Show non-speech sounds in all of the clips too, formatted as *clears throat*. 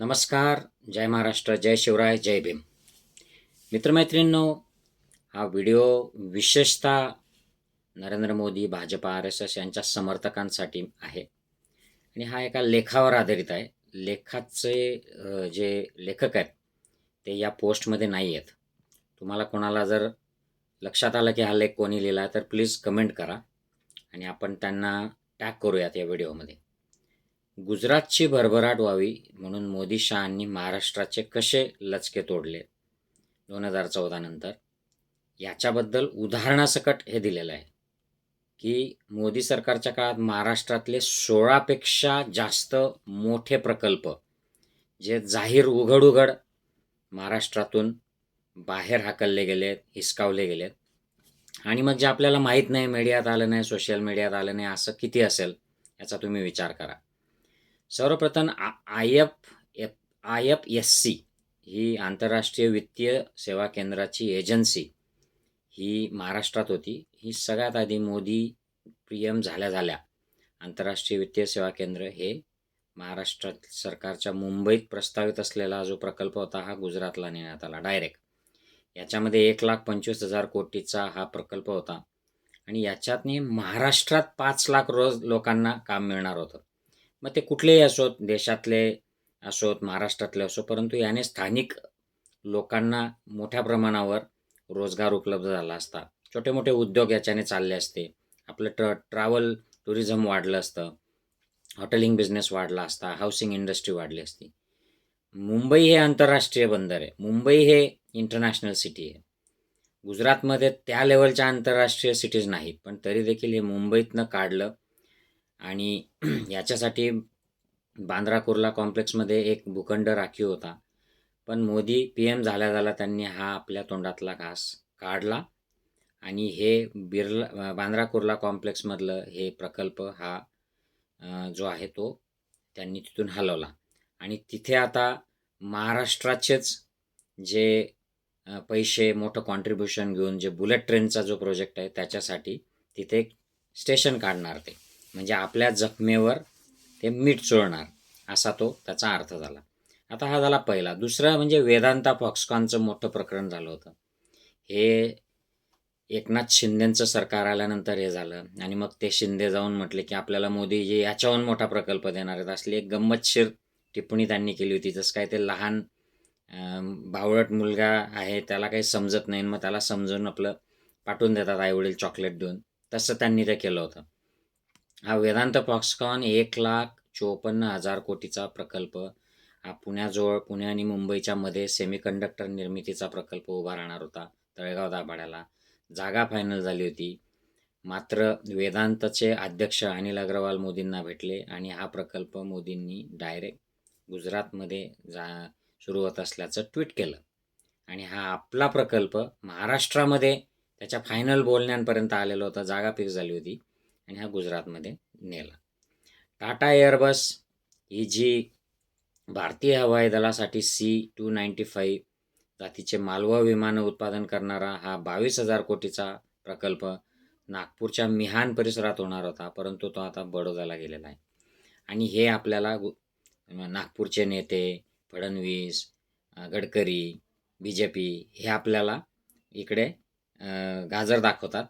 नमस्कार जय महाराष्ट्र जय शिवराय जय भीम. मित्रमैत्रिणींनो हा व्हिडिओ विशेषतः Narendra Modi Bhajap R S S यांच्या समर्थकांसाठी आहे. आणि हा एका लेखावर आधारित आहे. लेखाचे जे लेखक आहेत ते या पोस्टमध्ये नाही आहेत. तुम्हाला कोणाला जर लक्षात आलं की हा लेख कोणी लिहिला तर प्लीज कमेंट करा. आणि आपण त्यांना टॅग करूयात या व्हिडिओमध्ये. गुजरातची भरभराट व्हावी म्हणून मोदी शहांनी महाराष्ट्राचे कसे लचके तोडले? दोन हजार चौदानंतर याच्याबद्दल उदाहरणासकट हे दिलेलं आहे की मोदी सरकारच्या काळात महाराष्ट्रातले सोळापेक्षा जास्त मोठे प्रकल्प जे जाहीर उघड उघड महाराष्ट्रातून बाहेर हाकलले गेलेत हिसकावले गेलेत. आणि मग जे आपल्याला माहीत नाही मीडियात आलं नाही सोशल मीडियात आलं नाही असं किती असेल याचा तुम्ही विचार करा. सर्वप्रथम I F F I F S C ही आंतरराष्ट्रीय वित्तीय सेवा केंद्राची एजन्सी ही महाराष्ट्रात होती. ही सगळ्यात आधी मोदी पी एम झाल्या झाल्या आंतरराष्ट्रीय वित्तीय सेवा केंद्र हे महाराष्ट्रात सरकारच्या मुंबईत प्रस्तावित असलेला जो प्रकल्प होता हा गुजरातला नेण्यात आला डायरेक्ट याच्यामध्ये एक लाख पंचवीस हजार कोटीचा हा प्रकल्प होता आणि याच्यातनी महाराष्ट्रात पाच लाख रोज लोकांना काम मिळणार होतं. मग ते कुठलेही असोत देशातले असोत महाराष्ट्रातले असो परंतु याने स्थानिक लोकांना मोठ्या प्रमाणावर रोजगार उपलब्ध झाला असता. छोटे मोठे उद्योग याच्याने चालले असते. आपलं ट्र ट्रॅव्हल टुरिझम वाढलं असतं. हॉटेलिंग बिझनेस वाढला असता. हाऊसिंग इंडस्ट्री वाढली असती. मुंबई हे आंतरराष्ट्रीय बंदर आहे. मुंबई हे इंटरनॅशनल सिटी आहे. गुजरातमध्ये त्या लेवलच्या आंतरराष्ट्रीय सिटीज नाहीत. पण तरी देखील हे मुंबईतनं काढलं आणि *clears throat* याच्यासाठी बांद्रा कुर्ला कॉम्प्लेक्समध्ये एक भूखंड राखीव होता. पण मोदी पी एम झाल्या झाल्या त्यांनी हा आपल्या तोंडातला घास काढला आणि हे बिर्ला बांद्रा कुर्ला कॉम्प्लेक्समधलं हे प्रकल्प हा जो आहे तो त्यांनी तिथून हलवला. आणि तिथे आता महाराष्ट्राचेच जे पैसे मोठं कॉन्ट्रीब्युशन घेऊन जे बुलेट ट्रेनचा जो प्रोजेक्ट आहे त्याच्यासाठी तिथे एक स्टेशन काढणार ते. म्हणजे आपल्या जखमेवर ते मीठ चोळणार असा तो त्याचा अर्थ झाला. आता हा झाला पहिला. दुसरा म्हणजे वेदांता फॉक्सकॉनचं मोठं प्रकरण झालं होतं. हे एकनाथ शिंदेचं सरकार आल्यानंतर हे झालं आणि मग ते शिंदे जाऊन म्हटले की आपल्याला मोदीजी याच्याहून मोठा प्रकल्प देणार आहेत. असली एक गंमतशीर टिप्पणी त्यांनी केली होती. जसं काय ते लहान भावळट मुलगा आहे त्याला काही समजत नाही मग त्याला समजून आपलं पाठवून देतात आईवडील चॉकलेट देऊन. तसं त्यांनी ते केलं होतं. हा वेदांत फॉक्सकॉन एक लाख चोपन्न हजार कोटीचा प्रकल्प हा पुण्याजवळ पुणे आणि मुंबईच्या मध्ये सेमीकंडक्टर निर्मितीचा प्रकल्प उभा राहणार होता तळेगाव दाभाड्याला. जागा फायनल झाली होती. मात्र वेदांतचे अध्यक्ष अनिल अग्रवाल मोदींना भेटले आणि हा प्रकल्प मोदींनी डायरेक्ट गुजरातमध्ये जा सुरू होत असल्याचं ट्विट केलं. आणि हा आपला प्रकल्प महाराष्ट्रामध्ये त्याच्या फायनल बोलण्यांपर्यंत आलेला होता. जागा फिक्स झाली होती. आणि हा गुजरातमध्ये नेला. टाटा एअरबस ही जी भारतीय हवाई दलासाठी सी टू नाईंटी फाईव्ह जातीचे मालवा विमानं उत्पादन करणारा हा बावीस हजार कोटीचा प्रकल्प नागपूरच्या मिहान परिसरात होणार होता परंतु तो आता बडोद्याला गेलेला आहे. आणि हे आपल्याला गु- नागपूरचे नेते Fadnavis Gadkari B J P हे आपल्याला इकडे गाजर दाखवतात.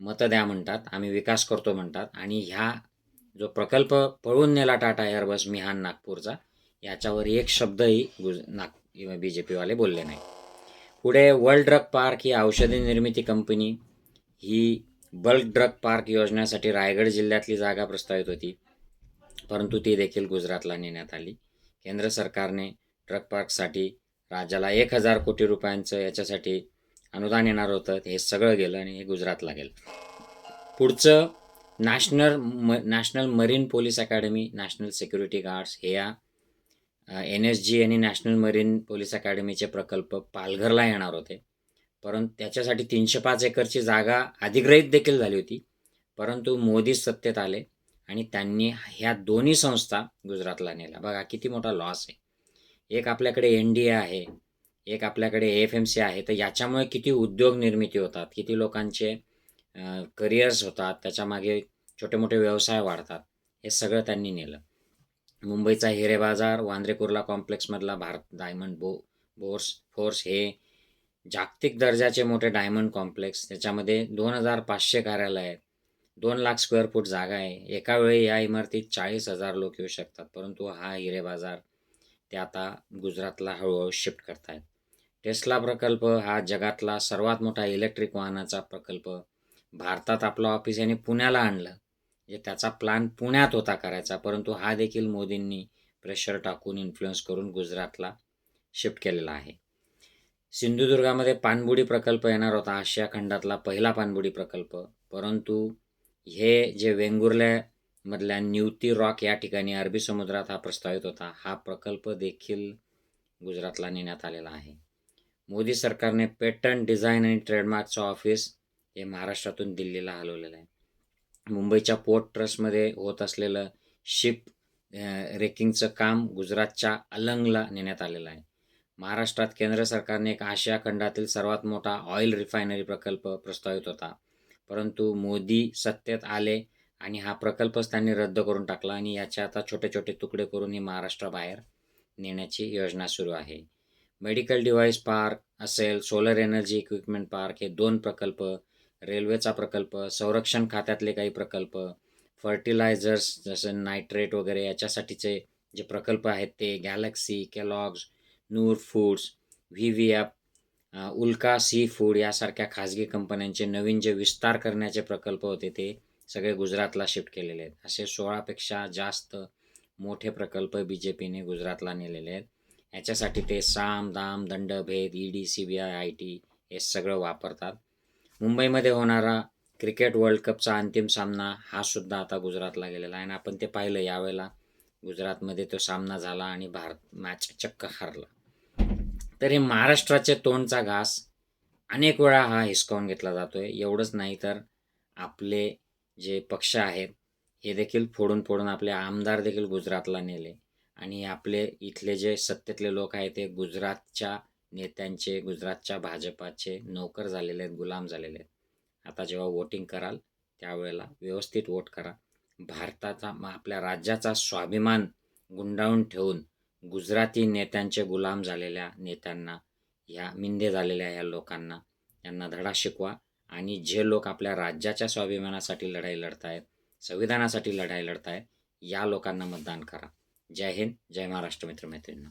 मतं द्या म्हणतात आम्ही विकास करतो म्हणतात. आणि ह्या जो प्रकल्प पळून नेला टाटा एअरबस मिहान नागपूरचा याच्यावर एक शब्दही गुज नाग बी जे पीवाले बोलले नाही. पुढे वर्ल्ड ड्रग पार्क ही औषधी निर्मिती कंपनी ही बल्क ड्रग पार्क योजनेसाठी रायगड जिल्ह्यातली जागा प्रस्तावित होती. परंतु ती देखील गुजरातला नेण्यात आली. केंद्र सरकारने ड्रग पार्कसाठी राज्याला एक हजार कोटी रुपयांचं याच्यासाठी अनुदान येणार होतं हे सगळं गेलं आणि हे गुजरातला गेलं. पुढचं नॅशनल म national marine police academy national security guards हे या एन एस जी आणि नॅशनल मरीन पोलीस अकॅडमीचे प्रकल्प पालघरला येणार होते. परंतु त्याच्यासाठी तीनशे पाच एकरची जागा अधिग्रहित देखील झाली होती. परंतु मोदी सत्तेत आले आणि त्यांनी ह्या दोन्ही संस्था गुजरातला नेल्या. बघा किती मोठा लॉस आहे. एक आपल्याकडे एन डी ए आहे एक आपल्याकडे एफ एम सी आहे तर याच्यामुळे किती उद्योग निर्मिती होतात किती लोकांचे करिअर्स होतात त्याच्यामागे छोटे मोठे व्यवसाय वाढतात हे सगळं त्यांनी नेलं. मुंबईचा हिरे बाजार Vandre Kurla कॉम्प्लेक्समधला Bharat diamond bo bourse bourse हे जागतिक दर्जाचे मोठे डायमंड कॉम्प्लेक्स त्याच्यामध्ये दोन हजार पाचशे कार्यालय आहेत दोन लाख स्क्वेअर फूट जागा आहे एका वेळी या इमारतीत चाळीस हजार लोक येऊ शकतात परंतु हा हिरे बाजार ते आता गुजरातला हळूहळू शिफ्ट करतायत. टेस्ला प्रकल्प हा जगातला सर्वात मोठा इलेक्ट्रिक वाहनाचा प्रकल्प. भारतात आपलं ऑफिस यांनी पुण्याला आणलं. म्हणजे त्याचा प्लॅन पुण्यात होता करायचा परंतु हा देखील मोदींनी प्रेशर टाकून इन्फ्लुअन्स करून गुजरातला शिफ्ट केलेला आहे. सिंधुदुर्गामध्ये पाणबुडी प्रकल्प येणार होता आशिया खंडातला पहिला पाणबुडी प्रकल्प. परंतु हे जे वेंगुर्ल्यामधल्या न्यूती रॉक या ठिकाणी अरबी समुद्रात हा प्रस्तावित होता हा प्रकल्प देखील गुजरातला नेण्यात आलेला आहे. मोदी सरकारने पेटंट डिझाईन आणि ट्रेडमार्कचं ऑफिस हे महाराष्ट्रातून दिल्लीला हलवलेलं आहे. मुंबईच्या पोर्ट ट्रस्टमध्ये होत असलेलं शिप रेकिंगचं काम गुजरातच्या अलंगला नेण्यात आलेलं आहे. महाराष्ट्रात केंद्र सरकारने एक आशिया खंडातील सर्वात मोठा ऑइल रिफायनरी प्रकल्प प्रस्तावित होता. परंतु मोदी सत्तेत आले आणि हा प्रकल्पच त्यांनी रद्द करून टाकला आणि याचे आता छोटे छोटे तुकडे करून ही महाराष्ट्राबाहेर नेण्याची योजना सुरू आहे. मेडिकल डिव्हाइस पार्क असेल सोलर एनर्जी इक्विपमेंट पार्क हे दोन प्रकल्प रेल्वेचा प्रकल्प संरक्षण खात्यातले काही प्रकल्प फर्टिलायझर्स जसं नायट्रेट वगैरे याच्यासाठीचे जे प्रकल्प आहेत ते Galaxy Kellogg's Noor foods V V F Ulka sea food यासारख्या खाजगी कंपन्यांचे नवीन जे विस्तार करण्याचे प्रकल्प होते ते सगळे गुजरातला शिफ्ट केलेले आहेत. असे सोळापेक्षा जास्त मोठे प्रकल्प बी जे पीने गुजरातला नेलेले आहेत. याच्यासाठी ते साम दाम दंड भेद E D C B I I T हे सगळं वापरतात. मुंबईमध्ये होणारा क्रिकेट वर्ल्ड कपचा अंतिम सामना हा सुद्धा आता गुजरातला गेलेला आहे आणि आपण ते पाहिलं यावेळेला. गुजरातमध्ये तो सामना झाला आणि भारत मॅच चक्क हारला. तर हे महाराष्ट्राचे तोंडचा घास. अनेक वेळा हा हिसकावून घेतला जातो आहे एवढंच नाही तर आपले जे पक्ष आहेत हे देखील फोडून फोडून आपले आमदार देखील गुजरातला नेले. आणि आपले इथले जे सत्तेतले लोक आहेत ते गुजरातच्या नेत्यांचे गुजरातच्या भाजपाचे नोकर झालेले आहेत गुलाम झालेले आहेत. आता जेव्हा वोटिंग कराल त्यावेळेला व्यवस्थित वोट करा. भारताचा आपल्या राज्याचा स्वाभिमान गुंडाळून ठेवून गुजराती नेत्यांचे गुलाम झालेल्या नेत्यांना ह्या मिंदे झालेल्या ह्या लोकांना यांना धडा शिकवा आणि जे लोक आपल्या राज्याच्या स्वाभिमानासाठी लढाई लढत आहेत संविधानासाठी लढाई लढत आहेत या लोकांना मतदान करा. जय हिंद जय महाराष्ट्र मित्रमैत्रिणींनो.